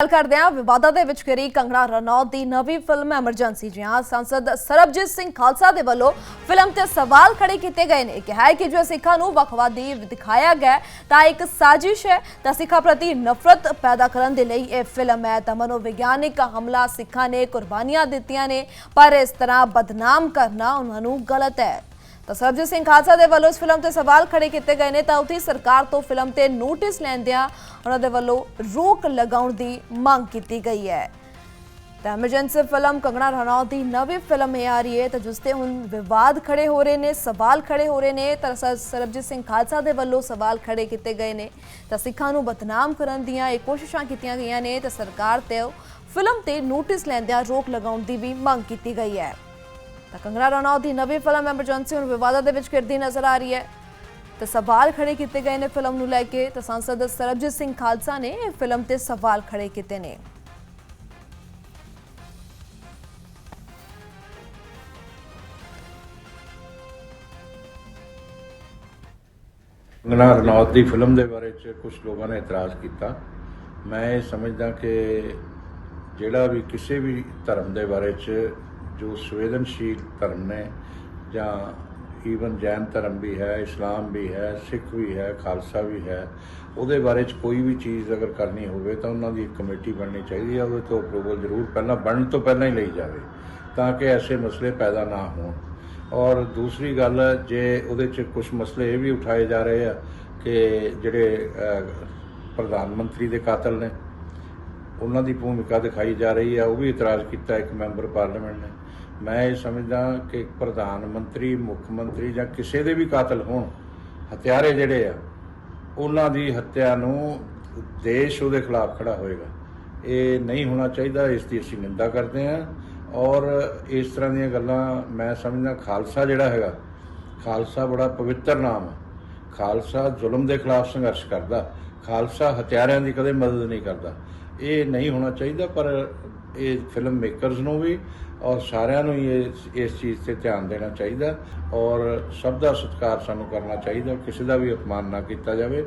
ਗੱਲ ਕਰਦੇ ਹਾਂ ਵਿਵਾਦਾਂ ਦੇ ਵਿੱਚ ਘਿਰੀ ਕੰਗਣਾ ਰਣੌਤ ਦੀ ਨਵੀਂ ਫਿਲਮ ਐਮਰਜੈਂਸੀ ਜੀ ਸੰਸਦ ਸਰਬਜੀਤ ਸਿੰਘ ਖਾਲਸਾ ਦੇ ਵੱਲੋਂ ਫਿਲਮ ਤੇ ਸਵਾਲ ਖੜੇ ਕੀਤੇ ਗਏ ਨੇ। ਕਿਹਾ ਹੈ ਕਿ ਜੋ ਸਿੱਖਾਂ ਨੂੰ ਵੱਖਵਾਦੀ ਦਿਖਾਇਆ ਗਿਆ ਤਾਂ ਇੱਕ ਸਾਜ਼ਿਸ਼ ਹੈ ਤਾਂ ਸਿੱਖਾਂ ਪ੍ਰਤੀ ਨਫ਼ਰਤ ਪੈਦਾ ਕਰਨ ਦੇ ਲਈ ਇਹ ਫਿਲਮ ਹੈ। ਤਾਂ ਮਨੋਵਿਗਿਆਨਿਕ ਹਮਲਾ ਸਿੱਖਾਂ ਨੇ ਕੁਰਬਾਨੀਆਂ ਦਿੱਤੀਆਂ ਨੇ, ਪਰ ਇਸ ਤਰ੍ਹਾਂ ਬਦਨਾਮ ਕਰਨਾ ਉਹਨਾਂ ਨੂੰ ਗਲਤ ਹੈ। ਤਾਂ ਸਰਬਜੀਤ ਸਿੰਘ ਖਾਲਸਾ ਦੇ ਵੱਲੋਂ ਇਸ ਫਿਲਮ ਤੇ ਸਵਾਲ ਖੜੇ ਕੀਤੇ ਗਏ ਨੇ ਤਾਂ ਉਥੇ ਸਰਕਾਰ ਤੋਂ ਫਿਲਮ ਤੇ ਨੋਟਿਸ ਲੈਂਦਿਆਂ ਉਹਨਾਂ ਦੇ ਵੱਲੋਂ ਰੋਕ ਲਗਾਉਣ ਦੀ ਮੰਗ ਕੀਤੀ ਗਈ ਹੈ। ਤਾਂ ਐਮਰਜੈਂਸੀ ਫਿਲਮ ਕੰਗਣਾ ਰਣੌਤ ਦੀ ਨਵੀਂ ਫਿਲਮ ਇਹ ਆ ਰਹੀ ਹੈ, ਤਾਂ ਜਿਸ ਤੇ ਹੁਣ ਵਿਵਾਦ ਖੜੇ ਹੋ ਰਹੇ ਨੇ, ਸਵਾਲ ਖੜੇ ਹੋ ਰਹੇ ਨੇ, ਤਾਂ ਸਰਬਜੀਤ ਸਿੰਘ ਖਾਲਸਾ ਦੇ ਵੱਲੋਂ ਸਵਾਲ ਖੜੇ ਕੀਤੇ ਗਏ ਨੇ। ਤਾਂ ਸਿੱਖਾਂ ਨੂੰ ਬਦਨਾਮ ਕਰਨ ਦੀਆਂ ਇਹ ਕੋਸ਼ਿਸ਼ਾਂ ਕੀਤੀਆਂ ਗਈਆਂ ਨੇ, ਤਾਂ ਸਰਕਾਰ ਤੇ ਫਿਲਮ ਤੇ ਨੋਟਿਸ ਲੈਂਦਿਆਂ ਰੋਕ ਲਗਾਉਣ ਦੀ ਵੀ ਮੰਗ ਕੀਤੀ ਗਈ ਹੈ। ਤਾਂ ਕੰਗਨਾ ਰਣੌਤ ਦੀ ਨਵੀਂ ਫਿਲਮ ਐਮਰਜੈਂਸੀ ਹੁਣ ਵਿਵਾਦਾਂ ਦੇ ਵਿੱਚ ਘਿਰਦੀ ਨਜ਼ਰ ਆ ਰਹੀ ਹੈ। ਤੇ ਸਵਾਲ ਖੜੇ ਕੀਤੇ ਗਏ ਨੇ ਫਿਲਮ ਨੂੰ ਲੈ ਕੇ। ਤਾਂ ਸੰਸਦ ਸਰਬਜੀਤ ਸਿੰਘ ਖਾਲਸਾ ਨੇ ਇਹ ਫਿਲਮ ਤੇ ਸਵਾਲ ਖੜੇ ਕੀਤੇ ਨੇ। ਕੰਗਨਾ ਰਣੌਤ ਦੀ ਫਿਲਮ ਦੇ ਬਾਰੇ ਚ ਕੁਝ ਲੋਕਾਂ ਨੇ ਇਤਰਾਜ਼ ਕੀਤਾ। ਮੈਂ ਇਹ ਸਮਝਦਾ ਕਿ ਜਿਹੜਾ ਵੀ ਕਿਸੇ ਵੀ ਧਰਮ ਦੇ ਬਾਰੇ ਚ ਜੋ ਸੰਵੇਦਨਸ਼ੀਲ ਧਰਮ ਨੇ ਜਾਂ ਈਵਨ ਜੈਨ ਧਰਮ ਵੀ ਹੈ, ਇਸਲਾਮ ਵੀ ਹੈ, ਸਿੱਖ ਵੀ ਹੈ, ਖਾਲਸਾ ਵੀ ਹੈ, ਉਹਦੇ ਬਾਰੇ ਚ ਕੋਈ ਵੀ ਚੀਜ਼ ਅਗਰ ਕਰਨੀ ਹੋਵੇ ਤਾਂ ਉਹਨਾਂ ਦੀ ਇੱਕ ਕਮੇਟੀ ਬਣਨੀ ਚਾਹੀਦੀ ਹੈ, ਉਹਦੇ ਤੋਂ ਅਪਰੂਵਲ ਜ਼ਰੂਰ ਪਹਿਲਾਂ, ਬਣਨ ਤੋਂ ਪਹਿਲਾਂ ਹੀ ਲਈ ਜਾਵੇ ਤਾਂ ਕਿ ਐਸੇ ਮਸਲੇ ਪੈਦਾ ਨਾ ਹੋਣ। ਔਰ ਦੂਸਰੀ ਗੱਲ, ਜੇ ਉਹਦੇ ਚ ਕੁਝ ਮਸਲੇ ਇਹ ਵੀ ਉਠਾਏ ਜਾ ਰਹੇ ਆ ਕਿ ਜਿਹੜੇ ਪ੍ਰਧਾਨ ਮੰਤਰੀ ਦੇ ਕਾਤਲ ਨੇ, ਉਹਨਾਂ ਦੀ ਭੂਮਿਕਾ ਦਿਖਾਈ ਜਾ ਰਹੀ ਆ, ਉਹ ਵੀ ਇਤਰਾਜ਼ ਕੀਤਾ ਇੱਕ ਮੈਂਬਰ ਪਾਰਲੀਮੈਂਟ ਨੇ। ਮੈਂ ਇਹ ਸਮਝਦਾ ਕਿ ਪ੍ਰਧਾਨ ਮੰਤਰੀ, ਮੁੱਖ ਮੰਤਰੀ ਜਾਂ ਕਿਸੇ ਦੇ ਵੀ ਕਾਤਲ ਹੋਣ, ਹਥਿਆਰੇ ਜਿਹੜੇ ਆ, ਉਹਨਾਂ ਦੀ ਹੱਤਿਆ ਨੂੰ ਦੇਸ਼ ਉਹਦੇ ਖਿਲਾਫ ਖੜਾ ਹੋਏਗਾ। ਇਹ ਨਹੀਂ ਹੋਣਾ ਚਾਹੀਦਾ, ਇਸ ਦੀ ਅਸੀਂ ਨਿੰਦਾ ਕਰਦੇ ਹਾਂ। ਔਰ ਇਸ ਤਰ੍ਹਾਂ ਦੀਆਂ ਗੱਲਾਂ ਮੈਂ ਸਮਝਦਾ, ਖਾਲਸਾ ਜਿਹੜਾ ਹੈਗਾ, ਖਾਲਸਾ ਬੜਾ ਪਵਿੱਤਰ ਨਾਮ ਹੈ ਖਾਲਸਾ ਜ਼ੁਲਮ ਦੇ ਖਿਲਾਫ ਸੰਘਰਸ਼ ਕਰਦਾ। ਖਾਲਸਾ ਹਥਿਆਰਿਆਂ ਦੀ ਕਦੇ ਮਦਦ ਨਹੀਂ ਕਰਦਾ। ਇਹ ਨਹੀਂ ਹੋਣਾ ਚਾਹੀਦਾ, ਪਰ ਇਹ ਫਿਲਮ ਮੇਕਰਸ ਨੂੰ ਵੀ ਔਰ ਸਾਰਿਆਂ ਨੂੰ ਹੀ ਇਸ ਇਸ ਚੀਜ਼ ਤੇ ਧਿਆਨ ਦੇਣਾ ਚਾਹੀਦਾ ਔਰ ਸਭ ਦਾ ਸਤਿਕਾਰ ਸਾਨੂੰ ਕਰਨਾ ਚਾਹੀਦਾ, ਕਿਸੇ ਦਾ ਵੀ ਅਪਮਾਨ ਨਾ ਕੀਤਾ ਜਾਵੇ।